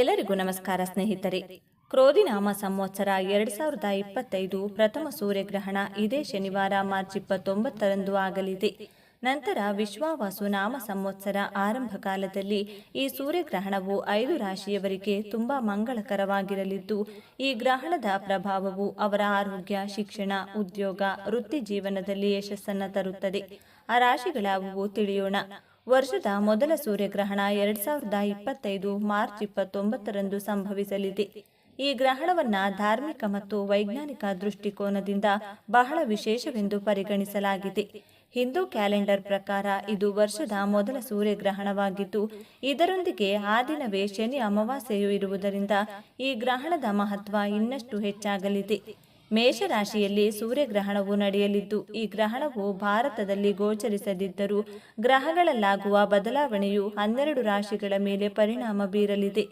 ಎಲ್ಲರಿಗೂ ನಮಸ್ಕಾರ ಸ್ನೇಹಿತರೆ. ಕ್ರೋಧಿನಾಮ ಸಂವತ್ಸರ ಎರಡು ಸಾವಿರದ ಇಪ್ಪತ್ತೈದು ಪ್ರಥಮ ಸೂರ್ಯಗ್ರಹಣ ಇದೇ ಶನಿವಾರ ಮಾರ್ಚ್ ಇಪ್ಪತ್ತೊಂಬತ್ತರಂದು ಆಗಲಿದೆ. ನಂತರ ವಿಶ್ವಾವಾಸು ನಾಮ ಸಂವತ್ಸರ ಆರಂಭ ಕಾಲದಲ್ಲಿ ಈ ಸೂರ್ಯಗ್ರಹಣವು ಐದು ರಾಶಿಯವರಿಗೆ ತುಂಬಾ ಮಂಗಳಕರವಾಗಿರಲಿದ್ದು, ಈ ಗ್ರಹಣದ ಪ್ರಭಾವವು ಅವರ ಆರೋಗ್ಯ, ಶಿಕ್ಷಣ, ಉದ್ಯೋಗ, ವೃತ್ತಿ ಜೀವನದಲ್ಲಿ ಯಶಸ್ಸನ್ನು ತರುತ್ತದೆ. ಆ ರಾಶಿಗಳಾವುವು ತಿಳಿಯೋಣ. ವರ್ಷದ ಮೊದಲ ಸೂರ್ಯಗ್ರಹಣ ಎರಡ್ ಸಾವಿರದ ಇಪ್ಪತ್ತೈದು ಮಾರ್ಚ್ ಇಪ್ಪತ್ತೊಂಬತ್ತರಂದು ಸಂಭವಿಸಲಿದೆ. ಈ ಗ್ರಹಣವನ್ನ ಧಾರ್ಮಿಕ ಮತ್ತು ವೈಜ್ಞಾನಿಕ ದೃಷ್ಟಿಕೋನದಿಂದ ಬಹಳ ವಿಶೇಷವೆಂದು ಪರಿಗಣಿಸಲಾಗಿದೆ. ಹಿಂದೂ ಕ್ಯಾಲೆಂಡರ್ ಪ್ರಕಾರ ಇದು ವರ್ಷದ ಮೊದಲ ಸೂರ್ಯಗ್ರಹಣವಾಗಿದ್ದು, ಇದರೊಂದಿಗೆ ಆ ದಿನವೇ ಶನಿ ಅಮಾವಾಸ್ಯೆಯು ಇರುವುದರಿಂದ ಈ ಗ್ರಹಣದ ಮಹತ್ವ ಇನ್ನಷ್ಟು ಹೆಚ್ಚಾಗಲಿದೆ. ಮೇಷರಾಶಿಯಲ್ಲಿ ಸೂರ್ಯಗ್ರಹಣವು ನಡೆಯಲಿದ್ದು, ಈ ಗ್ರಹಣವು ಭಾರತದಲ್ಲಿ ಗೋಚರಿಸದಿದ್ದರೂ ಗ್ರಹಗಳಲ್ಲಾಗುವ ಬದಲಾವಣೆಯು ಹನ್ನೆರಡು ರಾಶಿಗಳ ಮೇಲೆ ಪರಿಣಾಮ ಬೀರಲಿದೆ.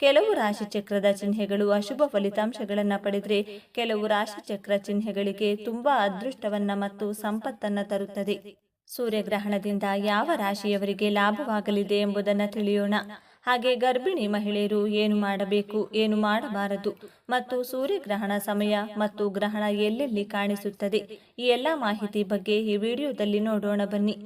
ಕೆಲವು ರಾಶಿಚಕ್ರದ ಚಿಹ್ನೆಗಳು ಅಶುಭ ಫಲಿತಾಂಶಗಳನ್ನು ಪಡೆದರೆ ಕೆಲವು ರಾಶಿಚಕ್ರ ಚಿಹ್ನೆಗಳಿಗೆ ತುಂಬಾ ಅದೃಷ್ಟವನ್ನ ಮತ್ತು ಸಂಪತ್ತನ್ನ ತರುತ್ತದೆ. ಸೂರ್ಯಗ್ರಹಣದಿಂದ ಯಾವ ರಾಶಿಯವರಿಗೆ ಲಾಭವಾಗಲಿದೆ ಎಂಬುದನ್ನು ತಿಳಿಯೋಣ. ಹಾಗೆ ಗರ್ಭಿಣಿ ಮಹಿಳೆಯರು ಏನು ಮಾಡಬೇಕು, ಏನು ಮಾಡಬಾರದು? ಮತ್ತು ಸೂರ್ಯಗ್ರಹಣ ಸಮಯ ಮತ್ತು ಗ್ರಹಣ ಎಲ್ಲೆಲ್ಲಿ ಕಾಣಿಸುತ್ತದೆ? ಈ ಎಲ್ಲ ಮಾಹಿತಿ ಬಗ್ಗೆ ಈ ವಿಡಿಯೋದಲ್ಲಿ ನೋಡೋಣ ಬನ್ನಿ.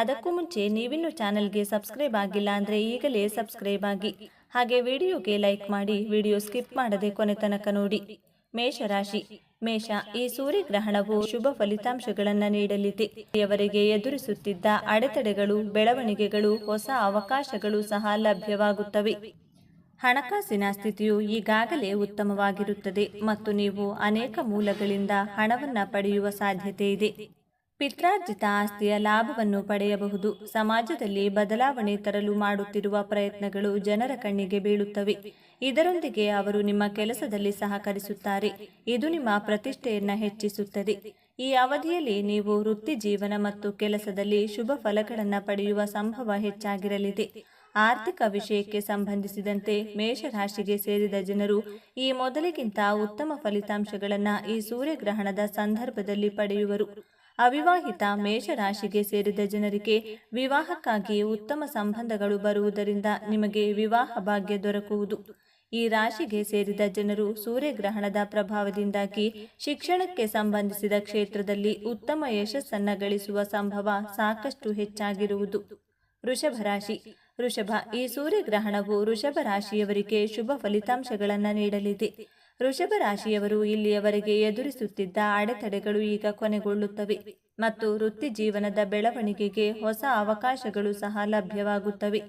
ಅದಕ್ಕೂ ಮುಂಚೆ ನೀವಿನ್ನೂ ಚಾನೆಲ್ಗೆ ಸಬ್ಸ್ಕ್ರೈಬ್ ಆಗಿಲ್ಲ ಅಂದರೆ ಈಗಲೇ ಸಬ್ಸ್ಕ್ರೈಬ್ ಆಗಿ. ಹಾಗೆ ವಿಡಿಯೋಗೆ ಲೈಕ್ ಮಾಡಿ, ವಿಡಿಯೋ ಸ್ಕಿಪ್ ಮಾಡದೆ ಕೊನೆ ತನಕ ನೋಡಿ. ಮೇಷರಾಶಿ. ಮೇಷ, ಈ ಸೂರ್ಯಗ್ರಹಣವು ಶುಭ ಫಲಿತಾಂಶಗಳನ್ನು ನೀಡಲಿದೆ. ಅವರಿಗೆ ಎದುರಿಸುತ್ತಿದ್ದ ಅಡೆತಡೆಗಳು, ಬೆಳವಣಿಗೆಗಳು, ಹೊಸ ಅವಕಾಶಗಳು ಸಹ ಲಭ್ಯವಾಗುತ್ತವೆ. ಹಣಕಾಸಿನ ಸ್ಥಿತಿಯು ಈಗಾಗಲೇ ಉತ್ತಮವಾಗಿರುತ್ತದೆ ಮತ್ತು ನೀವು ಅನೇಕ ಮೂಲಗಳಿಂದ ಹಣವನ್ನು ಪಡೆಯುವ ಸಾಧ್ಯತೆ ಇದೆ. ಪಿತ್ರಾರ್ಜಿತ ಆಸ್ತಿಯ ಲಾಭವನ್ನು ಪಡೆಯಬಹುದು. ಸಮಾಜದಲ್ಲಿ ಬದಲಾವಣೆ ತರಲು ಮಾಡುತ್ತಿರುವ ಪ್ರಯತ್ನಗಳು ಜನರ ಕಣ್ಣಿಗೆ ಬೀಳುತ್ತವೆ. ಇದರೊಂದಿಗೆ ಅವರು ನಿಮ್ಮ ಕೆಲಸದಲ್ಲಿ ಸಹಕರಿಸುತ್ತಾರೆ. ಇದು ನಿಮ್ಮ ಪ್ರತಿಷ್ಠೆಯನ್ನು ಹೆಚ್ಚಿಸುತ್ತದೆ. ಈ ಅವಧಿಯಲ್ಲಿ ನೀವು ವೃತ್ತಿ ಜೀವನ ಮತ್ತು ಕೆಲಸದಲ್ಲಿ ಶುಭ ಫಲಗಳನ್ನು ಪಡೆಯುವ ಸಂಭವ ಹೆಚ್ಚಾಗಿರಲಿದೆ. ಆರ್ಥಿಕ ವಿಷಯಕ್ಕೆ ಸಂಬಂಧಿಸಿದಂತೆ ಮೇಷರಾಶಿಗೆ ಸೇರಿದ ಜನರು ಈ ಮೊದಲಿಗಿಂತ ಉತ್ತಮ ಫಲಿತಾಂಶಗಳನ್ನು ಈ ಸೂರ್ಯಗ್ರಹಣದ ಸಂದರ್ಭದಲ್ಲಿ ಪಡೆಯುವರು. ಅವಿವಾಹಿತ ಮೇಷರಾಶಿಗೆ ಸೇರಿದ ಜನರಿಗೆ ವಿವಾಹಕ್ಕಾಗಿ ಉತ್ತಮ ಸಂಬಂಧಗಳು ಬರುವುದರಿಂದ ನಿಮಗೆ ವಿವಾಹ ಭಾಗ್ಯ ದೊರಕುವುದು. ಈ ರಾಶಿಗೆ ಸೇರಿದ ಜನರು ಸೂರ್ಯಗ್ರಹಣದ ಪ್ರಭಾವದಿಂದಾಗಿ ಶಿಕ್ಷಣಕ್ಕೆ ಸಂಬಂಧಿಸಿದ ಕ್ಷೇತ್ರದಲ್ಲಿ ಉತ್ತಮ ಯಶಸ್ಸನ್ನು ಗಳಿಸುವ ಸಂಭವ ಸಾಕಷ್ಟು ಹೆಚ್ಚಾಗಿರುವುದು. ವೃಷಭ ರಾಶಿ. ವೃಷಭ, ಈ ಸೂರ್ಯಗ್ರಹಣವು ವೃಷಭ ರಾಶಿಯವರಿಗೆ ಶುಭ ಫಲಿತಾಂಶಗಳನ್ನು ನೀಡಲಿದೆ. ವೃಷಭ ರಾಶಿಯವರು ಇಲ್ಲಿಯವರೆಗೆ ಎದುರಿಸುತ್ತಿದ್ದ ಅಡೆತಡೆಗಳು ಈಗ ಕೊನೆಗೊಳ್ಳುತ್ತವೆ ಮತ್ತು ವೃತ್ತಿ ಜೀವನದ ಬೆಳವಣಿಗೆಗೆ ಹೊಸ ಅವಕಾಶಗಳು ಸಹ ಲಭ್ಯವಾಗುತ್ತವೆ.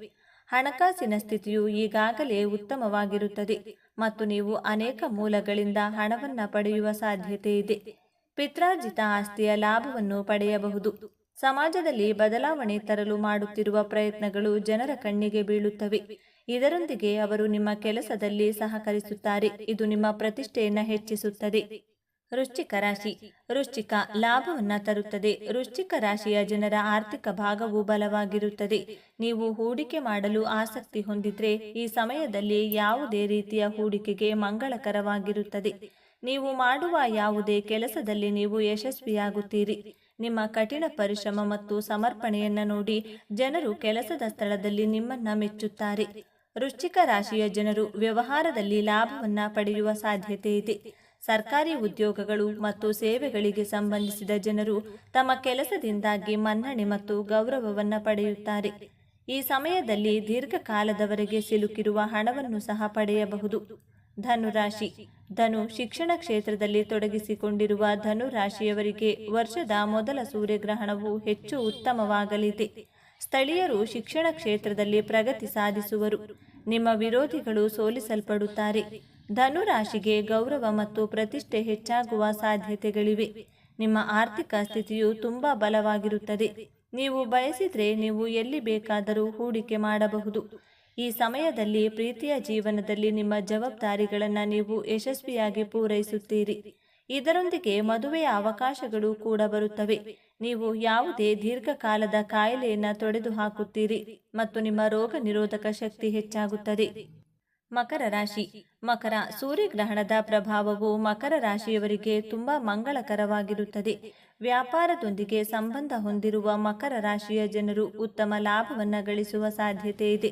ಹಣಕಾಸಿನ ಸ್ಥಿತಿಯು ಈಗಾಗಲೇ ಉತ್ತಮವಾಗಿರುತ್ತದೆ ಮತ್ತು ನೀವು ಅನೇಕ ಮೂಲಗಳಿಂದ ಹಣವನ್ನು ಪಡೆಯುವ ಸಾಧ್ಯತೆ ಇದೆ. ಪಿತ್ರಾರ್ಜಿತ ಆಸ್ತಿಯ ಲಾಭವನ್ನು ಪಡೆಯಬಹುದು. ಸಮಾಜದಲ್ಲಿ ಬದಲಾವಣೆ ತರಲು ಮಾಡುತ್ತಿರುವ ಪ್ರಯತ್ನಗಳು ಜನರ ಕಣ್ಣಿಗೆ ಬೀಳುತ್ತವೆ. ಇದರೊಂದಿಗೆ ಅವರು ನಿಮ್ಮ ಕೆಲಸದಲ್ಲಿ ಸಹಕರಿಸುತ್ತಾರೆ. ಇದು ನಿಮ್ಮ ಪ್ರತಿಷ್ಠೆಯನ್ನು ಹೆಚ್ಚಿಸುತ್ತದೆ. ವೃಶ್ಚಿಕ ರಾಶಿ. ವೃಶ್ಚಿಕ ಲಾಭವನ್ನು ತರುತ್ತದೆ. ವೃಶ್ಚಿಕ ರಾಶಿಯ ಜನರ ಆರ್ಥಿಕ ಭಾಗವು ಬಲವಾಗಿರುತ್ತದೆ. ನೀವು ಹೂಡಿಕೆ ಮಾಡಲು ಆಸಕ್ತಿ ಹೊಂದಿದ್ರೆ ಈ ಸಮಯದಲ್ಲಿ ಯಾವುದೇ ರೀತಿಯ ಹೂಡಿಕೆಗೆ ಮಂಗಳಕರವಾಗಿರುತ್ತದೆ. ನೀವು ಮಾಡುವ ಯಾವುದೇ ಕೆಲಸದಲ್ಲಿ ನೀವು ಯಶಸ್ವಿಯಾಗುತ್ತೀರಿ. ನಿಮ್ಮ ಕಠಿಣ ಪರಿಶ್ರಮ ಮತ್ತು ಸಮರ್ಪಣೆಯನ್ನು ನೋಡಿ ಜನರು ಕೆಲಸದ ಸ್ಥಳದಲ್ಲಿ ನಿಮ್ಮನ್ನ ಮೆಚ್ಚುತ್ತಾರೆ. ವೃಶ್ಚಿಕ ರಾಶಿಯ ಜನರು ವ್ಯವಹಾರದಲ್ಲಿ ಲಾಭವನ್ನು ಪಡೆಯುವ ಸಾಧ್ಯತೆ ಇದೆ. ಸರ್ಕಾರಿ ಉದ್ಯೋಗಗಳು ಮತ್ತು ಸೇವೆಗಳಿಗೆ ಸಂಬಂಧಿಸಿದ ಜನರು ತಮ್ಮ ಕೆಲಸದಿಂದಾಗಿ ಮನ್ನಣೆ ಮತ್ತು ಗೌರವವನ್ನು ಪಡೆಯುತ್ತಾರೆ. ಈ ಸಮಯದಲ್ಲಿ ದೀರ್ಘಕಾಲದವರೆಗೆ ಸಿಲುಕಿರುವ ಹಣವನ್ನು ಸಹ ಪಡೆಯಬಹುದು. ಧನುರಾಶಿ. ಧನು ಶಿಕ್ಷಣ ಕ್ಷೇತ್ರದಲ್ಲಿ ತೊಡಗಿಸಿಕೊಂಡಿರುವ ಧನು ರಾಶಿಯವರಿಗೆ ವರ್ಷದ ಮೊದಲ ಸೂರ್ಯಗ್ರಹಣವು ಹೆಚ್ಚು ಉತ್ತಮವಾಗಲಿದೆ. ಸ್ಥಳೀಯರು ಶಿಕ್ಷಣ ಕ್ಷೇತ್ರದಲ್ಲಿ ಪ್ರಗತಿ ಸಾಧಿಸುವರು. ನಿಮ್ಮ ವಿರೋಧಿಗಳು ಸೋಲಿಸಲ್ಪಡುತ್ತಾರೆ. ಧನುರಾಶಿಗೆ ಗೌರವ ಮತ್ತು ಪ್ರತಿಷ್ಠೆ ಹೆಚ್ಚಾಗುವ ಸಾಧ್ಯತೆಗಳಿವೆ. ನಿಮ್ಮ ಆರ್ಥಿಕ ಸ್ಥಿತಿಯು ತುಂಬಾ ಬಲವಾಗಿರುತ್ತದೆ. ನೀವು ಬಯಸಿದರೆ ನೀವು ಎಲ್ಲಿ ಬೇಕಾದರೂ ಹೂಡಿಕೆ ಮಾಡಬಹುದು. ಈ ಸಮಯದಲ್ಲಿ ಪ್ರೀತಿಯ ಜೀವನದಲ್ಲಿ ನಿಮ್ಮ ಜವಾಬ್ದಾರಿಗಳನ್ನು ನೀವು ಯಶಸ್ವಿಯಾಗಿ ಪೂರೈಸುತ್ತೀರಿ. ಇದರೊಂದಿಗೆ ಮದುವೆಯ ಅವಕಾಶಗಳು ಕೂಡ ಬರುತ್ತವೆ. ನೀವು ಯಾವುದೇ ದೀರ್ಘಕಾಲದ ಕಾಯಿಲೆಯನ್ನು ತೊಡೆದು ಹಾಕುತ್ತೀರಿ ಮತ್ತು ನಿಮ್ಮ ರೋಗ ನಿರೋಧಕ ಶಕ್ತಿ ಹೆಚ್ಚಾಗುತ್ತದೆ. ಮಕರ ರಾಶಿ. ಮಕರ ಸೂರ್ಯಗ್ರಹಣದ ಪ್ರಭಾವವು ಮಕರ ರಾಶಿಯವರಿಗೆ ತುಂಬಾ ಮಂಗಳಕರವಾಗಿರುತ್ತದೆ. ವ್ಯಾಪಾರದೊಂದಿಗೆ ಸಂಬಂಧ ಹೊಂದಿರುವ ಮಕರ ರಾಶಿಯ ಜನರು ಉತ್ತಮ ಲಾಭವನ್ನು ಗಳಿಸುವ ಸಾಧ್ಯತೆ ಇದೆ.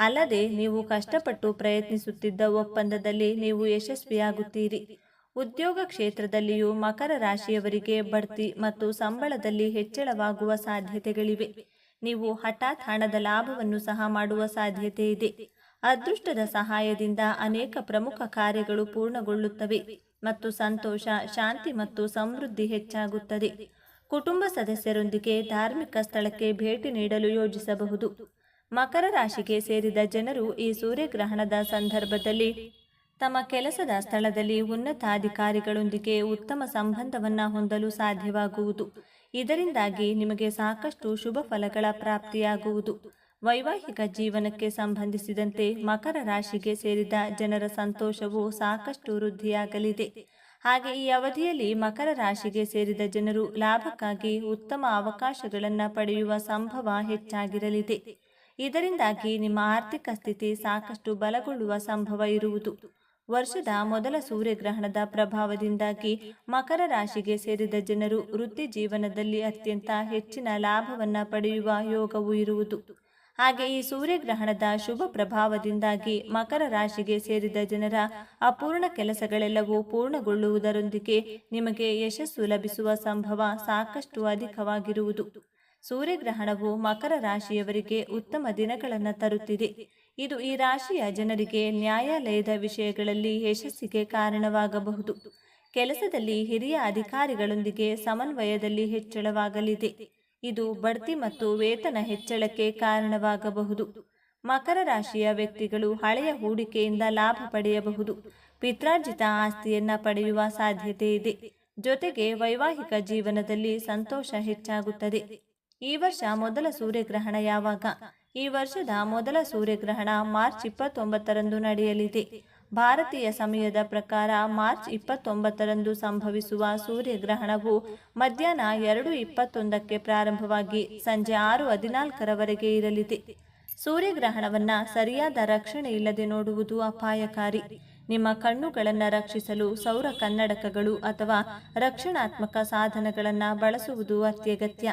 ಅಲ್ಲದೆ ನೀವು ಕಷ್ಟಪಟ್ಟು ಪ್ರಯತ್ನಿಸುತ್ತಿದ್ದ ಒಪ್ಪಂದದಲ್ಲಿ ನೀವು ಯಶಸ್ವಿಯಾಗುತ್ತೀರಿ. ಉದ್ಯೋಗ ಕ್ಷೇತ್ರದಲ್ಲಿಯೂ ಮಕರ ರಾಶಿಯವರಿಗೆ ಬಡ್ತಿ ಮತ್ತು ಸಂಬಳದಲ್ಲಿ ಹೆಚ್ಚಳವಾಗುವ ಸಾಧ್ಯತೆಗಳಿವೆ. ನೀವು ಹಠಾತ್ ಹಣದ ಲಾಭವನ್ನು ಸಹ ಮಾಡುವ ಸಾಧ್ಯತೆ ಇದೆ. ಅದೃಷ್ಟದ ಸಹಾಯದಿಂದ ಅನೇಕ ಪ್ರಮುಖ ಕಾರ್ಯಗಳು ಪೂರ್ಣಗೊಳ್ಳುತ್ತವೆ ಮತ್ತು ಸಂತೋಷ, ಶಾಂತಿ ಮತ್ತು ಸಮೃದ್ಧಿ ಹೆಚ್ಚಾಗುತ್ತದೆ. ಕುಟುಂಬ ಸದಸ್ಯರೊಂದಿಗೆ ಧಾರ್ಮಿಕ ಸ್ಥಳಕ್ಕೆ ಭೇಟಿ ನೀಡಲು ಯೋಜಿಸಬಹುದು. ಮಕರ ರಾಶಿಗೆ ಸೇರಿದ ಜನರು ಈ ಸೂರ್ಯಗ್ರಹಣದ ಸಂದರ್ಭದಲ್ಲಿ ತಮ್ಮ ಕೆಲಸದ ಸ್ಥಳದಲ್ಲಿ ಉನ್ನತಾಧಿಕಾರಿಗಳೊಂದಿಗೆ ಉತ್ತಮ ಸಂಬಂಧವನ್ನು ಹೊಂದಲು ಸಾಧ್ಯವಾಗುವುದು. ಇದರಿಂದಾಗಿ ನಿಮಗೆ ಸಾಕಷ್ಟು ಶುಭ ಫಲಗಳ ಪ್ರಾಪ್ತಿಯಾಗುವುದು. ವೈವಾಹಿಕ ಜೀವನಕ್ಕೆ ಸಂಬಂಧಿಸಿದಂತೆ ಮಕರ ರಾಶಿಗೆ ಸೇರಿದ ಜನರ ಸಂತೋಷವು ಸಾಕಷ್ಟು ವೃದ್ಧಿಯಾಗಲಿದೆ. ಹಾಗೆ ಈ ಅವಧಿಯಲ್ಲಿ ಮಕರ ರಾಶಿಗೆ ಸೇರಿದ ಜನರು ಲಾಭಕ್ಕಾಗಿ ಉತ್ತಮ ಅವಕಾಶಗಳನ್ನು ಪಡೆಯುವ ಸಂಭವ ಹೆಚ್ಚಾಗಿರಲಿದೆ. ಇದರಿಂದಾಗಿ ನಿಮ್ಮ ಆರ್ಥಿಕ ಸ್ಥಿತಿ ಸಾಕಷ್ಟು ಬಲಗೊಳ್ಳುವ ಸಂಭವ ಇರುವುದು. ವರ್ಷದ ಮೊದಲ ಸೂರ್ಯಗ್ರಹಣದ ಪ್ರಭಾವದಿಂದಾಗಿ ಮಕರ ರಾಶಿಗೆ ಸೇರಿದ ಜನರು ವೃತ್ತಿ ಜೀವನದಲ್ಲಿ ಅತ್ಯಂತ ಹೆಚ್ಚಿನ ಲಾಭವನ್ನು ಪಡೆಯುವ ಯೋಗವು ಇರುವುದು. ಹಾಗೆ ಈ ಸೂರ್ಯಗ್ರಹಣದ ಶುಭ ಪ್ರಭಾವದಿಂದಾಗಿ ಮಕರ ರಾಶಿಗೆ ಸೇರಿದ ಜನರ ಅಪೂರ್ಣ ಕೆಲಸಗಳೆಲ್ಲವೂ ಪೂರ್ಣಗೊಳ್ಳುವುದರೊಂದಿಗೆ ನಿಮಗೆ ಯಶಸ್ಸು ಲಭಿಸುವ ಸಂಭವ ಸಾಕಷ್ಟು ಅಧಿಕವಾಗಿರುವುದು. ಸೂರ್ಯಗ್ರಹಣವು ಮಕರ ರಾಶಿಯವರಿಗೆ ಉತ್ತಮ ದಿನಗಳನ್ನು ತರುತ್ತಿದೆ. ಇದು ಈ ರಾಶಿಯ ಜನರಿಗೆ ನ್ಯಾಯಾಲಯದ ವಿಷಯಗಳಲ್ಲಿ ಯಶಸ್ಸಿಗೆ ಕಾರಣವಾಗಬಹುದು. ಕೆಲಸದಲ್ಲಿ ಹಿರಿಯ ಅಧಿಕಾರಿಗಳೊಂದಿಗೆ ಸಮನ್ವಯದಲ್ಲಿ ಹೆಚ್ಚಳವಾಗಲಿದೆ. ಇದು ಬಡ್ತಿ ಮತ್ತು ವೇತನ ಹೆಚ್ಚಳಕ್ಕೆ ಕಾರಣವಾಗಬಹುದು. ಮಕರ ರಾಶಿಯ ವ್ಯಕ್ತಿಗಳು ಹಳೆಯ ಹೂಡಿಕೆಯಿಂದ ಲಾಭ ಪಡೆಯಬಹುದು. ಪಿತ್ರಾರ್ಜಿತ ಆಸ್ತಿಯನ್ನ ಪಡೆಯುವ ಸಾಧ್ಯತೆ ಇದೆ. ಜೊತೆಗೆ ವೈವಾಹಿಕ ಜೀವನದಲ್ಲಿ ಸಂತೋಷ ಹೆಚ್ಚಾಗುತ್ತದೆ. ಈ ವರ್ಷ ಮೊದಲ ಸೂರ್ಯಗ್ರಹಣ ಯಾವಾಗ? ಈ ವರ್ಷದ ಮೊದಲ ಸೂರ್ಯಗ್ರಹಣ ಮಾರ್ಚ್ ಇಪ್ಪತ್ತೊಂಬತ್ತರಂದು ನಡೆಯಲಿದೆ. ಭಾರತೀಯ ಸಮಯದ ಪ್ರಕಾರ ಮಾರ್ಚ್ ಇಪ್ಪತ್ತೊಂಬತ್ತರಂದು ಸಂಭವಿಸುವ ಸೂರ್ಯಗ್ರಹಣವು ಮಧ್ಯಾಹ್ನ ಎರಡು ಇಪ್ಪತ್ತೊಂದಕ್ಕೆ ಪ್ರಾರಂಭವಾಗಿ ಸಂಜೆ ಆರು ಹದಿನಾಲ್ಕರವರೆಗೆ ಇರಲಿದೆ. ಸೂರ್ಯಗ್ರಹಣವನ್ನು ಸರಿಯಾದ ರಕ್ಷಣೆ ಇಲ್ಲದೆ ನೋಡುವುದು ಅಪಾಯಕಾರಿ. ನಿಮ್ಮ ಕಣ್ಣುಗಳನ್ನು ರಕ್ಷಿಸಲು ಸೌರ ಕನ್ನಡಕಗಳು ಅಥವಾ ರಕ್ಷಣಾತ್ಮಕ ಸಾಧನಗಳನ್ನು ಬಳಸುವುದು ಅತ್ಯಗತ್ಯ.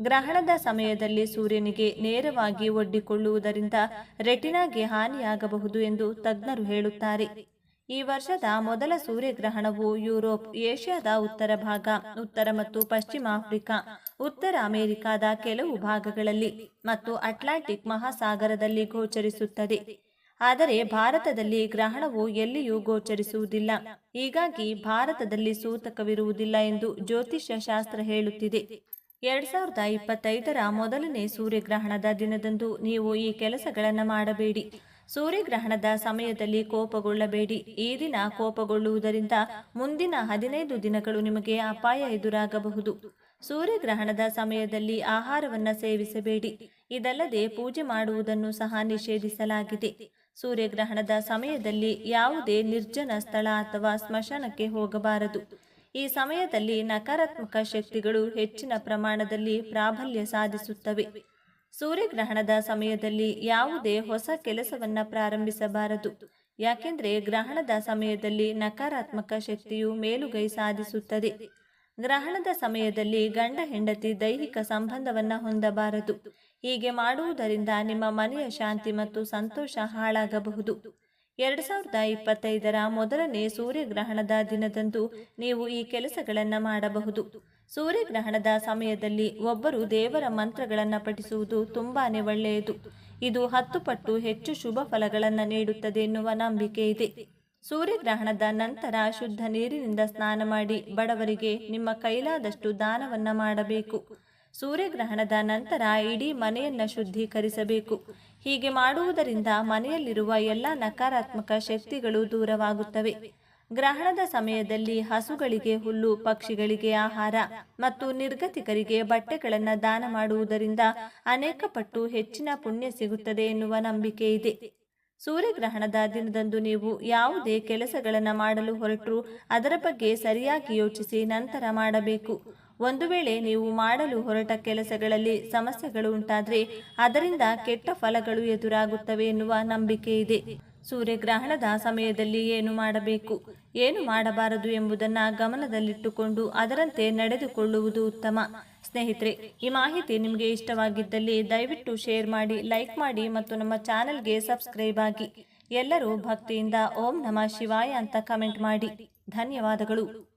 ಗ್ರಹಣದ ಸಮಯದಲ್ಲಿ ಸೂರ್ಯನಿಗೆ ನೇರವಾಗಿ ಒಡ್ಡಿಕೊಳ್ಳುವುದರಿಂದ ರೆಟಿನಾಗೆ ಹಾನಿಯಾಗಬಹುದು ಎಂದು ತಜ್ಞರು ಹೇಳುತ್ತಾರೆ. ಈ ವರ್ಷದ ಮೊದಲ ಸೂರ್ಯಗ್ರಹಣವು ಯುರೋಪ್, ಏಷ್ಯಾದ ಉತ್ತರ ಭಾಗ, ಉತ್ತರ ಮತ್ತು ಪಶ್ಚಿಮ ಆಫ್ರಿಕಾ, ಉತ್ತರ ಅಮೆರಿಕಾದ ಕೆಲವು ಭಾಗಗಳಲ್ಲಿ ಮತ್ತು ಅಟ್ಲಾಂಟಿಕ್ ಮಹಾಸಾಗರದಲ್ಲಿ ಗೋಚರಿಸುತ್ತದೆ. ಆದರೆ ಭಾರತದಲ್ಲಿ ಗ್ರಹಣವು ಎಲ್ಲಿಯೂ ಗೋಚರಿಸುವುದಿಲ್ಲ. ಹೀಗಾಗಿ ಭಾರತದಲ್ಲಿ ಸೂತಕವಿರುವುದಿಲ್ಲ ಎಂದು ಜ್ಯೋತಿಷ್ಯ ಶಾಸ್ತ್ರ ಹೇಳುತ್ತಿದೆ. ಎರಡ್ ಸಾವಿರದ ಇಪ್ಪತ್ತೈದರ ಮೊದಲನೇ ಸೂರ್ಯಗ್ರಹಣದ ದಿನದಂದು ನೀವು ಈ ಕೆಲಸಗಳನ್ನು ಮಾಡಬೇಡಿ. ಸೂರ್ಯಗ್ರಹಣದ ಸಮಯದಲ್ಲಿ ಕೋಪಗೊಳ್ಳಬೇಡಿ. ಈ ದಿನ ಕೋಪಗೊಳ್ಳುವುದರಿಂದ ಮುಂದಿನ ಹದಿನೈದು ದಿನಗಳು ನಿಮಗೆ ಅಪಾಯ ಎದುರಾಗಬಹುದು. ಸೂರ್ಯಗ್ರಹಣದ ಸಮಯದಲ್ಲಿ ಆಹಾರವನ್ನು ಸೇವಿಸಬೇಡಿ. ಇದಲ್ಲದೆ ಪೂಜೆ ಮಾಡುವುದನ್ನು ಸಹ ನಿಷೇಧಿಸಲಾಗಿದೆ. ಸೂರ್ಯಗ್ರಹಣದ ಸಮಯದಲ್ಲಿ ಯಾವುದೇ ನಿರ್ಜನ ಸ್ಥಳ ಅಥವಾ ಸ್ಮಶಾನಕ್ಕೆ ಹೋಗಬಾರದು. ಈ ಸಮಯದಲ್ಲಿ ನಕಾರಾತ್ಮಕ ಶಕ್ತಿಗಳು ಹೆಚ್ಚಿನ ಪ್ರಮಾಣದಲ್ಲಿ ಪ್ರಾಬಲ್ಯ ಸಾಧಿಸುತ್ತವೆ. ಸೂರ್ಯಗ್ರಹಣದ ಸಮಯದಲ್ಲಿ ಯಾವುದೇ ಹೊಸ ಕೆಲಸವನ್ನ ಪ್ರಾರಂಭಿಸಬಾರದು. ಯಾಕೆಂದರೆ ಗ್ರಹಣದ ಸಮಯದಲ್ಲಿ ನಕಾರಾತ್ಮಕ ಶಕ್ತಿಯು ಮೇಲುಗೈ ಸಾಧಿಸುತ್ತದೆ. ಗ್ರಹಣದ ಸಮಯದಲ್ಲಿ ಗಂಡ ಹೆಂಡತಿ ದೈಹಿಕ ಸಂಬಂಧವನ್ನು ಹೊಂದಬಾರದು. ಹೀಗೆ ಮಾಡುವುದರಿಂದ ನಿಮ್ಮ ಮನೆಯ ಶಾಂತಿ ಮತ್ತು ಸಂತೋಷ ಹಾಳಾಗಬಹುದು. ಎರಡು ಸಾವಿರದ ಇಪ್ಪತ್ತೈದರ ಮೊದಲನೇ ಸೂರ್ಯಗ್ರಹಣದ ದಿನದಂದು ನೀವು ಈ ಕೆಲಸಗಳನ್ನು ಮಾಡಬಹುದು. ಸೂರ್ಯಗ್ರಹಣದ ಸಮಯದಲ್ಲಿ ಒಬ್ಬರು ದೇವರ ಮಂತ್ರಗಳನ್ನು ಪಠಿಸುವುದು ತುಂಬಾ ಒಳ್ಳೆಯದು. ಇದು ಹತ್ತು ಪಟ್ಟು ಹೆಚ್ಚು ಶುಭ ಫಲಗಳನ್ನು ನೀಡುತ್ತದೆ ಎನ್ನುವ ನಂಬಿಕೆ ಇದೆ. ಸೂರ್ಯಗ್ರಹಣದ ನಂತರ ಶುದ್ಧ ನೀರಿನಿಂದ ಸ್ನಾನ ಮಾಡಿ ಬಡವರಿಗೆ ನಿಮ್ಮ ಕೈಲಾದಷ್ಟು ದಾನವನ್ನು ಮಾಡಬೇಕು. ಸೂರ್ಯಗ್ರಹಣದ ನಂತರ ಇಡೀ ಮನೆಯನ್ನು ಶುದ್ಧೀಕರಿಸಬೇಕು. ಹೀಗೆ ಮಾಡುವುದರಿಂದ ಮನೆಯಲ್ಲಿರುವ ಎಲ್ಲ ನಕಾರಾತ್ಮಕ ಶಕ್ತಿಗಳು ದೂರವಾಗುತ್ತವೆ. ಗ್ರಹಣದ ಸಮಯದಲ್ಲಿ ಹಸುಗಳಿಗೆ ಹುಲ್ಲು, ಪಕ್ಷಿಗಳಿಗೆ ಆಹಾರ ಮತ್ತು ನಿರ್ಗತಿಕರಿಗೆ ಬಟ್ಟೆಗಳನ್ನು ದಾನ ಮಾಡುವುದರಿಂದ ಅನೇಕ ಪಟ್ಟು ಹೆಚ್ಚಿನ ಪುಣ್ಯ ಸಿಗುತ್ತದೆ ಎನ್ನುವ ನಂಬಿಕೆ ಇದೆ. ಸೂರ್ಯಗ್ರಹಣದ ದಿನದಂದು ನೀವು ಯಾವುದೇ ಕೆಲಸಗಳನ್ನು ಮಾಡಲು ಹೊರಟರೂ ಅದರ ಬಗ್ಗೆ ಸರಿಯಾಗಿ ಯೋಚಿಸಿ ನಂತರ ಮಾಡಬೇಕು. ಒಂದು ವೇಳೆ ನೀವು ಮಾಡಲು ಹೊರಟ ಕೆಲಸಗಳಲ್ಲಿ ಸಮಸ್ಯೆಗಳು ಉಂಟಾದರೆ ಅದರಿಂದ ಕೆಟ್ಟ ಫಲಗಳು ಎದುರಾಗುತ್ತವೆ ಎನ್ನುವ ನಂಬಿಕೆ ಇದೆ. ಸೂರ್ಯಗ್ರಹಣದ ಸಮಯದಲ್ಲಿ ಏನು ಮಾಡಬೇಕು? ಏನು ಮಾಡಬಾರದು ಎಂಬುದನ್ನು ಗಮನದಲ್ಲಿಟ್ಟುಕೊಂಡು ಅದರಂತೆ ನಡೆದುಕೊಳ್ಳುವುದು ಉತ್ತಮ. ಸ್ನೇಹಿತರೆ, ಈ ಮಾಹಿತಿ ನಿಮಗೆ ಇಷ್ಟವಾಗಿದ್ದಲ್ಲಿ ದಯವಿಟ್ಟು ಶೇರ್ ಮಾಡಿ, ಲೈಕ್ ಮಾಡಿ ಮತ್ತು ನಮ್ಮ ಚಾನೆಲ್ಗೆ ಸಬ್ಸ್ಕ್ರೈಬ್ ಆಗಿ. ಎಲ್ಲರೂ ಭಕ್ತಿಯಿಂದ ಓಂ ನಮಃ ಶಿವಾಯ ಅಂತ ಕಮೆಂಟ್ ಮಾಡಿ. ಧನ್ಯವಾದಗಳು.